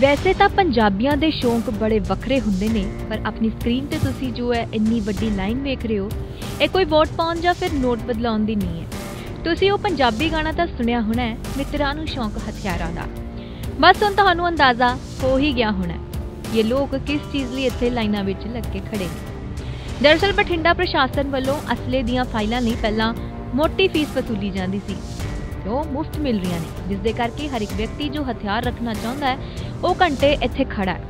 ਵੈਸੇ ਤਾਂ ਪੰਜਾਬੀਆਂ ਦੇ ਸ਼ੌਂਕ ਬੜੇ ਵੱਖਰੇ ਹੁੰਦੇ ਨੇ, ਪਰ ਆਪਣੀ ਸਕਰੀਨ ਤੇ ਤੁਸੀਂ ਜੋ ਹੈ ਇੰਨੀ ਵੱਡੀ ਲਾਈਨ ਵੇਖ ਰਹੇ ਹੋ, ਇਹ ਕੋਈ ਵੋਟ ਪਾਉਣ ਜਾਂ ਫਿਰ ਨੋਟ ਬਦਲਾਉਣ ਦੀ ਨਹੀਂ ਹੈ। ਤੁਸੀਂ ਉਹ ਪੰਜਾਬੀ ਗਾਣਾ ਤਾਂ ਸੁਣਿਆ ਹੋਣਾ ਹੈ, ਮਿੱਤਰਾਂ ਨੂੰ ਸ਼ੌਂਕ ਹਥਿਆਰਾਂ ਦਾ। ਬਸ ਹੁਣ ਤੁਹਾਨੂੰ ਅੰਦਾਜ਼ਾ ਹੋ ਹੀ ਗਿਆ ਹੋਣਾ ਹੈ, ਇਹ ਲੋਕ ਕਿਸ ਚੀਜ਼ ਲਈ ਇੱਥੇ ਲਾਈਨਾਂ ਵਿੱਚ ਲੱਗ ਕੇ ਖੜੇ ਨੇ। ਦਰਅਸਲ ਬਠਿੰਡਾ ਪ੍ਰਸ਼ਾਸਨ ਵੱਲੋਂ ਅਸਲੇ ਦੀਆਂ ਫਾਈਲਾਂ ਲਈ ਪਹਿਲਾਂ ਮੋਟੀ ਫੀਸ ਵਸੂਲੀ ਜਾਂਦੀ ਸੀ ਉਹ ਮੁਫਤ ਮਿਲ ਰਹੀਆਂ ਨੇ, ਜਿਸ ਦੇ ਕਰਕੇ ਹਰ ਇੱਕ ਵਿਅਕਤੀ ਜੋ ਹਥਿਆਰ ਰੱਖਣਾ ਚਾਹੁੰਦਾ ਹੈ ਉਹ ਘੰਟੇ ਇੱਥੇ ਖੜਾ ਹੈ।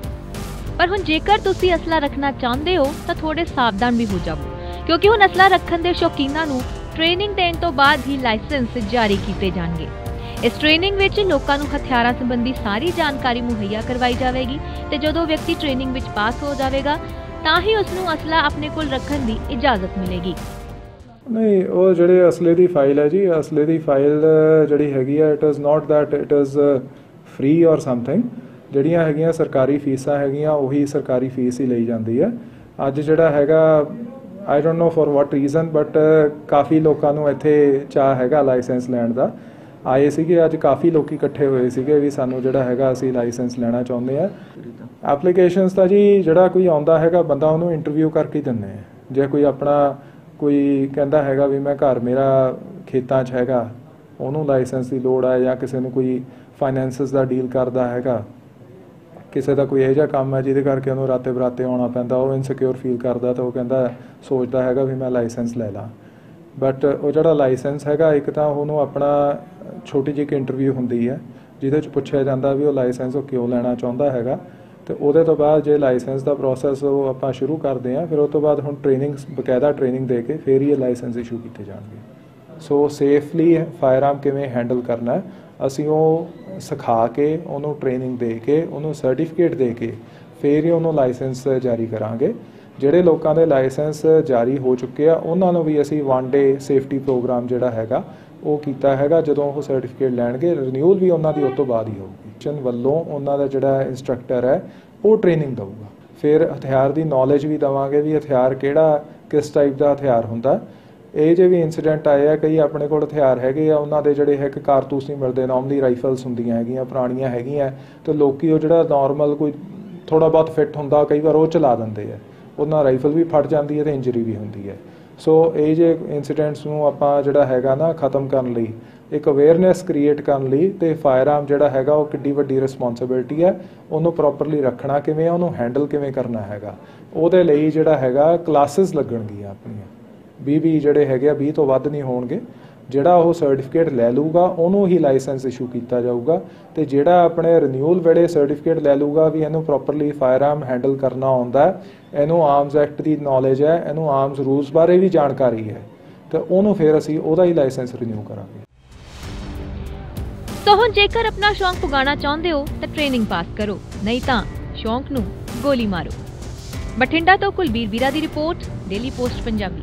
ਪਰ ਹੁਣ ਜੇਕਰ ਤੁਸੀਂ ਅਸਲਾ ਰੱਖਣਾ ਚਾਹੁੰਦੇ ਹੋ, ਤਾਂ ਥੋੜੇ ਸਾਵਧਾਨ ਵੀ ਹੋ ਜਾਵੋ। ਕਿਉਂਕਿ ਹੁਣ ਅਸਲਾ ਰੱਖਣ ਦੇ ਸ਼ੌਕੀਨਾਂ ਨੂੰ ਟ੍ਰੇਨਿੰਗ ਦੇਣ ਤੋਂ ਬਾਅਦ ਹੀ ਲਾਇਸੈਂਸ ਜਾਰੀ ਕੀਤੇ ਜਾਣਗੇ। ਇਸ ਟ੍ਰੇਨਿੰਗ ਵਿੱਚ ਲੋਕਾਂ ਨੂੰ ਹਥਿਆਰਾਂ ਸੰਬੰਧੀ ਸਾਰੀ ਜਾਣਕਾਰੀ ਮੁਹੱਈਆ ਕਰਵਾਈ ਜਾਵੇਗੀ ਤੇ ਜਦੋਂ ਵਿਅਕਤੀ ਟ੍ਰੇਨਿੰਗ ਵਿੱਚ ਪਾਸ ਹੋ ਜਾਵੇਗਾ, ਤਾਂ ਹੀ ਉਸ ਨੂੰ ਅਸਲਾ ਆਪਣੇ ਕੋਲ ਰੱਖਣ ਦੀ ਇਜਾਜ਼ਤ ਮਿਲੇਗੀ। ਨਹੀਂ, ਉਹ ਜਿਹੜੇ ਅਸਲੇ ਦੀ ਫਾਈਲ ਹੈ ਜੀ, ਅਸਲੇ ਦੀ ਫਾਈਲ ਜਿਹੜੀ ਹੈਗੀ ਆ it is not that it is free or something ਜਿਹੜੀਆਂ ਹੈਗੀਆਂ ਸਰਕਾਰੀ ਫੀਸਾਂ ਹੈਗੀਆਂ, ਉਹੀ ਸਰਕਾਰੀ ਫੀਸ ਹੀ ਲਈ ਜਾਂਦੀ ਹੈ। ਅੱਜ ਜਿਹੜਾ ਹੈਗਾ I don't know for what reason but ਕਾਫੀ ਲੋਕਾਂ ਨੂੰ ਇੱਥੇ ਚਾਹ ਹੈਗਾ ਲਾਇਸੈਂਸ ਲੈਣ ਦਾ। ਆਏ ਸੀਗੇ, ਅੱਜ ਕਾਫੀ ਲੋਕੀ ਇਕੱਠੇ ਹੋਏ ਸੀਗੇ ਵੀ ਸਾਨੂੰ ਜਿਹੜਾ ਹੈਗਾ ਅਸੀਂ ਲਾਇਸੈਂਸ ਲੈਣਾ ਚਾਹੁੰਦੇ ਆ ਐਪਲੀਕੇਸ਼ਨਸ ਤਾਂ ਜੀ, ਜਿਹੜਾ ਕੋਈ ਆਉਂਦਾ ਹੈਗਾ, ਬੰਦਾ ਉਹਨੂੰ ਇੰਟਰਵਿਊ ਕਰਕੇ ਦਿੰਦੇ ਆ। ਜੇ ਕੋਈ ਆਪਣਾ ਕੋਈ ਕਹਿੰਦਾ ਹੈਗਾ ਵੀ ਮੈਂ ਘਰ ਮੇਰਾ ਖੇਤਾਂ 'ਚ ਹੈਗਾ, ਉਹਨੂੰ ਲਾਇਸੈਂਸ ਦੀ ਲੋੜ ਹੈ ਜਾਂ ਕਿਸੇ ਨੂੰ ਕੋਈ ਫਾਈਨੈਂਸਸ ਦਾ ਡੀਲ ਕਰਦਾ ਹੈਗਾ ਕਿਸੇ ਦਾ ਕੋਈ ਇਹੋ ਜਿਹਾ ਕੰਮ ਹੈ ਜਿਹਦੇ ਕਰਕੇ ਉਹਨੂੰ ਰਾਤੇ ਬਰਾਤੇ ਆਉਣਾ ਪੈਂਦਾ, ਉਹ ਇਨਸਿਕਿਉਰ ਫੀਲ ਕਰਦਾ ਤਾਂ ਉਹ ਕਹਿੰਦਾ ਸੋਚਦਾ ਹੈਗਾ ਵੀ ਮੈਂ ਲਾਇਸੈਂਸ ਲੈ ਲਾਂ। ਬਟ ਉਹ ਜਿਹੜਾ ਲਾਇਸੈਂਸ ਹੈਗਾ, ਇੱਕ ਤਾਂ ਉਹਨੂੰ ਆਪਣਾ ਛੋਟੀ ਜਿਹੀ ਇੱਕ ਇੰਟਰਵਿਊ ਹੁੰਦੀ ਹੈ, ਜਿਹਦੇ ਵਿੱਚ ਪੁੱਛਿਆ ਜਾਂਦਾ ਵੀ ਉਹ ਲਾਇਸੈਂਸ ਉਹ ਕਿਉਂ ਲੈਣਾ ਚਾਹੁੰਦਾ ਹੈਗਾ। ਤੇ ਉਹਦੇ ਤੋਂ ਬਾਅਦ ਜੇ ਲਾਇਸੈਂਸ ਦਾ ਪ੍ਰੋਸੈਸ ਉਹ ਆਪਾਂ ਸ਼ੁਰੂ ਕਰਦੇ ਹਾਂ, ਫਿਰ ਉਸ ਤੋਂ ਬਾਅਦ ਹੁਣ ਟ੍ਰੇਨਿੰਗ ਬਕਾਇਦਾ ਟ੍ਰੇਨਿੰਗ ਦੇ ਕੇ ਫਿਰ ਹੀ ਇਹ ਲਾਇਸੈਂਸ ਇਸ਼ੂ ਕੀਤੇ ਜਾਣਗੇ। ਸੋ ਸੇਫਲੀ ਫਾਇਰ ਆਰਮ ਕਿਵੇਂ ਹੈਂਡਲ ਕਰਨਾ ਅਸੀਂ ਉਹ ਸਿਖਾ ਕੇ, ਉਹਨੂੰ ਟ੍ਰੇਨਿੰਗ ਦੇ ਕੇ, ਉਹਨੂੰ ਸਰਟੀਫਿਕੇਟ ਦੇ ਕੇ, ਫਿਰ ਹੀ ਉਹਨੂੰ ਲਾਇਸੈਂਸ ਜਾਰੀ ਕਰਾਂਗੇ। ਜਿਹੜੇ ਲੋਕਾਂ ਦੇ ਲਾਇਸੈਂਸ ਜਾਰੀ ਹੋ ਚੁੱਕੇ ਆ, ਉਹਨਾਂ ਨੂੰ ਵੀ ਅਸੀਂ ਵਨ ਡੇ ਸੇਫਟੀ ਪ੍ਰੋਗਰਾਮ ਜਿਹੜਾ ਹੈਗਾ, ਉਹ ਕੀਤਾ ਹੈਗਾ, ਜਦੋਂ ਉਹ ਸਰਟੀਫਿਕੇਟ ਲੈਣਗੇ ਰਿਨਿਊਲ ਵੀ ਉਹਨਾਂ ਦੀ ਉਸ ਤੋਂ ਬਾਅਦ ਹੀ ਹੋਊਗੀ। ਚਨ ਵੱਲੋਂ ਉਹਨਾਂ ਦਾ ਜਿਹੜਾ ਇੰਸਟ੍ਰਕਟਰ ਹੈ, ਉਹ ਟ੍ਰੇਨਿੰਗ ਦਊਗਾ। ਫਿਰ ਹਥਿਆਰ ਦੀ ਨੌਲੇਜ ਵੀ ਦਵਾਂਗੇ ਵੀ ਹਥਿਆਰ ਕਿਹੜਾ, ਕਿਸ ਟਾਈਪ ਦਾ ਹਥਿਆਰ ਹੁੰਦਾ। ਇਹ ਜੇ ਵੀ ਇਨਸੀਡੈਂਟ ਆਏ ਆ, ਕਈ ਆਪਣੇ ਕੋਲ ਹਥਿਆਰ ਹੈਗੇ ਆ, ਉਹਨਾਂ ਦੇ ਜਿਹੜੇ ਹੈ ਕਿ ਕਾਰਤੂਸ ਨਹੀਂ ਮਿਲਦੇ ਨਾਰਮਲੀ ਰਾਈਫਲਸ ਹੁੰਦੀਆਂ ਹੈਗੀਆਂ, ਪੁਰਾਣੀਆਂ ਹੈਗੀਆਂ, ਤੇ ਲੋਕੀ ਉਹ ਜਿਹੜਾ ਨਾਰਮਲ ਕੋਈ ਥੋੜਾ ਬਹੁਤ ਫਿੱਟ ਹੁੰਦਾ, ਕਈ ਵਾਰ ਉਹ ਚਲਾ ਦਿੰਦੇ ਆ। ਉਹਨਾਂ ਰਾਈਫਲ ਵੀ ਫਟ ਜਾਂਦੀ ਹੈ ਤੇ ਇੰਜਰੀ ਵੀ ਹੁੰਦੀ ਹੈ। ਸੋ ਇਹ ਜੇ ਇਨਸੀਡੈਂਟਸ ਨੂੰ ਆਪਾਂ ਜਿਹੜਾ ਹੈਗਾ ਨਾ, ਖਤਮ ਕਰਨ ਲਈ, ਇੱਕ ਅਵੇਅਰਨੈਸ ਕ੍ਰੀਏਟ ਕਰਨ ਲਈ ਤੇ ਫਾਇਰਆਰਮ ਜਿਹੜਾ ਹੈਗਾ, ਉਹ ਕਿੱਡੀ ਵੱਡੀ ਰਿਸਪੌਂਸਿਬਿਲਟੀ ਹੈ, ਉਹਨੂੰ ਪ੍ਰੋਪਰਲੀ ਰੱਖਣਾ ਕਿਵੇਂ ਆ, ਉਹਨੂੰ ਹੈਂਡਲ ਕਿਵੇਂ ਕਰਨਾ ਹੈਗਾ। ਉਹਦੇ ਲਈ ਜਿਹੜਾ ਹੈਗਾ ਕਲਾਸਿਸ ਲੱਗਣਗੀਆਂ ਆਪਣੀਆਂ। 20 20 ਜਿਹੜੇ ਹੈਗੇ ਆ 20 ਤੋਂ ਵੱਧ ਨਹੀਂ ਹੋਣਗੇ। ਜਿਹੜਾ ਉਹ ਸਰਟੀਫਿਕੇਟ ਲੈ ਲੂਗਾ ਉਹਨੂੰ ਹੀ ਲਾਇਸੈਂਸ ਇਸ਼ੂ ਕੀਤਾ ਜਾਊਗਾ ਤੇ ਜਿਹੜਾ ਆਪਣੇ ਰਿਨਿਊਅਲ ਵੇਲੇ ਸਰਟੀਫਿਕੇਟ ਲੈ ਲੂਗਾ ਵੀ ਇਹਨੂੰ ਪ੍ਰੋਪਰਲੀ ਫਾਇਰਆਰਮ ਹੈਂਡਲ ਕਰਨਾ ਆਉਂਦਾ ਇਹਨੂੰ ਆਰਮਸ ਐਕਟ ਦੀ ਨੌਲੇਜ ਹੈ, ਇਹਨੂੰ ਆਰਮਸ ਰੂਲਸ ਬਾਰੇ ਵੀ ਜਾਣਕਾਰੀ ਹੈ, ਤੇ ਉਹਨੂੰ ਫਿਰ ਅਸੀਂ ਉਹਦਾ ਹੀ ਲਾਇਸੈਂਸ ਰਿਨਿਊ ਕਰਾਂਗੇ। ਸੋ ਹੁਣ ਜੇਕਰ ਆਪਣਾ ਸ਼ੌਂਕ ਪੁਗਾਉਣਾ ਚਾਹੁੰਦੇ ਹੋ, ਤਾਂ ਟ੍ਰੇਨਿੰਗ ਪਾਸ ਕਰੋ, ਨਹੀਂ ਤਾਂ ਸ਼ੌਂਕ ਨੂੰ ਗੋਲੀ ਮਾਰੋ। ਬਠਿੰਡਾ ਤੋਂ ਕੁਲਬੀਰ ਵੀਰਾ ਦੀ ਰਿਪੋਰਟ ਡੇਲੀ ਪੋਸਟ ਪੰਜਾਬੀ।